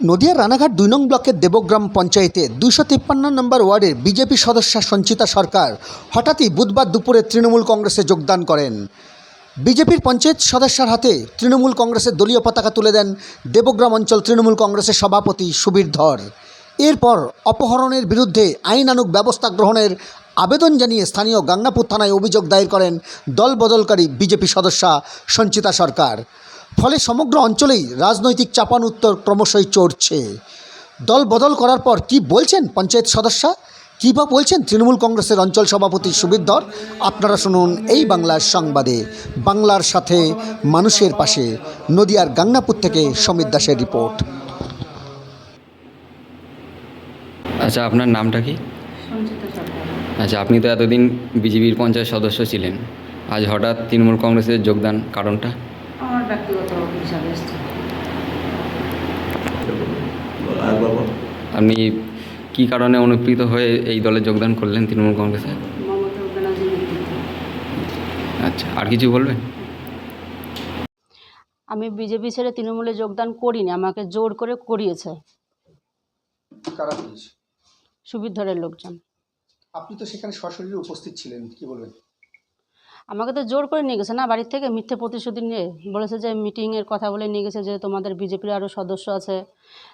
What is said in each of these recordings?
নদিয়ার রানাঘাট দুই নং ব্লকের দেবগ্রাম পঞ্চায়েতে দুইশো তিপ্পান্ন নম্বর ওয়ার্ডের বিজেপি সদস্যা সঞ্চিতা সরকার হঠাৎই বুধবার দুপুরে তৃণমূল কংগ্রেসে যোগদান করেন। বিজেপির পঞ্চায়েত সদস্যার হাতে তৃণমূল কংগ্রেসের দলীয় পতাকা তুলে দেন দেবগ্রাম অঞ্চল তৃণমূল কংগ্রেসের সভাপতি সুবীর ধর। এরপর অপহরণের বিরুদ্ধে আইনানুগ ব্যবস্থা গ্রহণের আবেদন জানিয়ে স্থানীয় গাঙ্গাপুর থানায় অভিযোগ দায়ের করেন দল বদলকারী বিজেপি সদস্যা সঞ্চিতা সরকার। ফলে সমগ্র অঞ্চলেই রাজনৈতিক চাপান উত্তর ক্রমশই চড়ছে। দল বদল করার পর কি বলছেন পঞ্চায়েত সদস্যা? কী বা বলছেন তৃণমূল কংগ্রেসের অঞ্চল সভাপতি সুবীর ধর আপনারা শুনুন এই বাংলার সংবাদে বাংলার সাথে মানুষের পাশে নদিয়ার গাংনাপুর থেকে সমীর দাসের রিপোর্ট। আচ্ছা আপনার নামটা কি? আচ্ছা আপনি তো এতদিন বিজেপির পঞ্চায়েত সদস্য ছিলেন। আজ হঠাৎ তৃণমূল কংগ্রেসের যোগদান কারণটা? আমার ব্যক্তিগত হিসাবে এসছে। আপনি কী কারণে অনুপ্রীত হয়ে এই দলে যোগদান করলেন তৃণমূল কংগ্রেসে? মমতা আচ্ছা আর কিছু বলবেন আমি বিজেপি ছেড়ে তৃণমূলে যোগদান করিনি আমাকে জোর করে করিয়েছে? সুবিধরের লোকজন। আপনি তো সেখানে সশরীরে উপস্থিত ছিলেন কি বলবেন? আমাকে তো জোর করে নিয়ে গেছে না? বাড়ির থেকে মিথ্যে প্রতিশ্রুতি নিয়ে বলেছে যে মিটিংয়ের কথা বলে নিয়ে গেছে যে তোমাদের বিজেপির আরও সদস্য আছে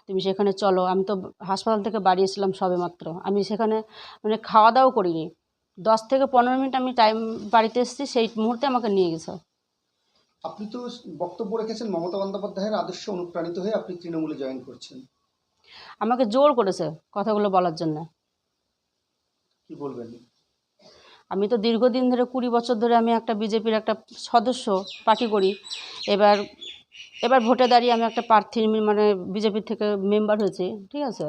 তুমি সেখানে চলো। আমি তো হাসপাতাল থেকে বাড়ি এসেছিলাম সবে মাত্র। আমি সেখানে মানে খাওয়া দাওয়াও করিনি। দশ থেকে পনেরো মিনিট আমি টাইম বাড়িতে এসেছি সেই মুহূর্তে আমাকে নিয়ে গেছে। আপনি তো বক্তব্য রেখেছেন মমতা বন্দ্যোপাধ্যায়ের আদর্শে অনুপ্রাণিত হয়ে আপনি তৃণমূলে জয়েন করছেন। আমাকে জোর করেছে কথাগুলো বলার জন্য। কি বলবেন? আমি তো দীর্ঘদিন ধরে কুড়ি বছর ধরে আমি একটা বিজেপির একটা সদস্য পার্টি করি। এবার এবার ভোটে দাঁড়িয়ে আমি একটা প্রার্থী মানে বিজেপির থেকে মেম্বার হয়েছি ঠিক আছে?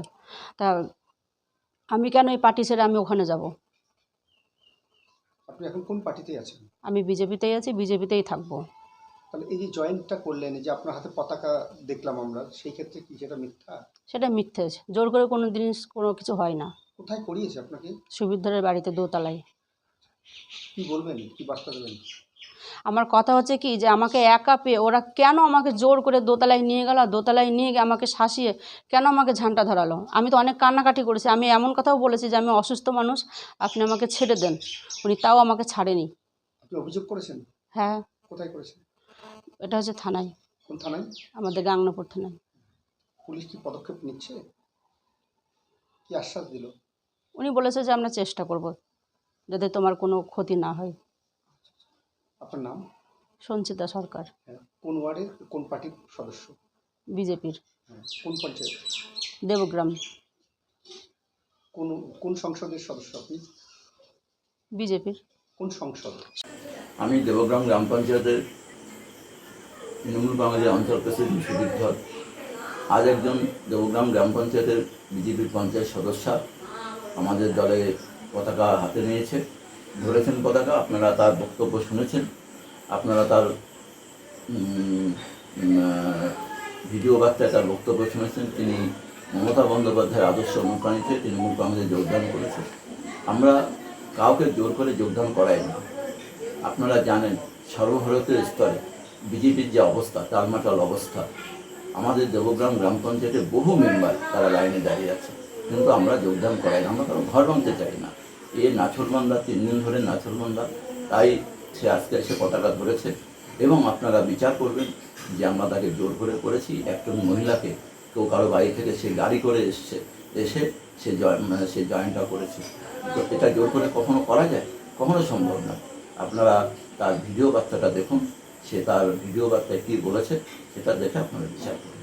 তা আমি কেন এই পার্টি ছেড়ে আমি ওখানে যাব? আপনি এখন কোন পার্টিতে আছেন? আমি বিজেপিতেই আছি বিজেপিতেই থাকব। তাহলে এই যে জয়েন্টটা করলেন যে আপনার হাতে পতাকা দেখলাম আমরা সেই ক্ষেত্রে কি সেটা মিথ্যা? সেটা মিথ্যে জোর করে কোনো জিনিস কোনো কিছু হয় না। কোথায় করিয়েছে আপনাকে? সুবিধারের বাড়িতে দোতলায়। কি বলবেন? কি বার্তা দেবেন? আমার কথা হচ্ছে কি যে আমাকে একা পেয়ে ওরা কেন আমাকে জোর করে দোতলায় নিয়ে গেল দোতলায় নিয়ে গিয়ে আমাকে শাসিয়ে কেন আমাকে ঝান্টা ধরালো? আমি তো অনেক কান্নাকাটি করেছি। আমি এমন কথাও বলেছি যে আমি অসুস্থ মানুষ আপনি আমাকে ছেড়ে দেন। উনি তাও আমাকে ছাড়েনি। আপনি অভিযোগ করেছেন? হ্যাঁ। কোথায় করেছেন? এটা হচ্ছে থানায়। কোন থানায়? আমাদের গাংনাপুর থানায়। পুলিশ কি পদক্ষেপ নিচ্ছে? কি আশ্বাস দিল? উনি বলেছে যে আমরা চেষ্টা করব। যাতে তোমার কোনো ক্ষতি না হয়। আপনার নাম? সঞ্চিতা সরকার। হ্যাঁ কোন ওয়ার্ডের কোন পার্টির সদস্য? বিজেপির। হ্যাঁ কোন পঞ্চায়েত? দেবগ্রাম। কোন কোন সংসদের সদস্য আপনি? বিজেপির। কোন সংসদ? আমি দেবগ্রাম গ্রাম পঞ্চায়েতের তৃণমূল বাঙালি অঞ্চল প্রেসিডেন্ট সুদীপ ধর। আজ একজন দেবগ্রাম গ্রাম পঞ্চায়েতের বিজেপির পঞ্চায়েত সদস্য। আমাদের দলে পতাকা হাতে নিয়েছে ধরেছেন পতাকা, আপনারা তার বক্তব্য শুনেছেন, আপনারা তার ভিডিও বার্তায় তার বক্তব্য শুনেছেন, তিনি মমতা বন্দ্যোপাধ্যায়ের আদর্শ অনুপ্রাণিত হয়ে তৃণমূল কংগ্রেসে যোগদান করেছেন। আমরা কাউকে জোর করে যোগদান করাই না। আপনারা জানেন, সর্বভারতীয় স্তরে বিজেপির যে অবস্থা টালমাটাল অবস্থা, আমাদের দেবগ্রাম গ্রাম পঞ্চায়েতের বহু মেম্বার তারা লাইনে দাঁড়িয়ে আছে, কিন্তু আমরা যোগদান করাই না, আমরা কারও ঘর ভাঙতে চাই না। এ নাছরবান্দা তিন দিন ধরে নাছরবান্দা তাই সে আজকে এসে পতাকা ধরেছে এবং আপনারা বিচার করবেন যে আমরা তাকে জোর করে করেছি। একজন মহিলাকে কেউ কারও বাড়ি থেকে সে গাড়ি করে এসছে, এসে সে মানে সে জয়েনটা করেছে। তো এটা জোর করে কখনো করা যায়? কখনো সম্ভব না। আপনারা তার ভিডিও বার্তাটা দেখুন, সে তার ভিডিও বার্তায় কী বলেছে, সেটা দেখে আপনারা বিচার করুন।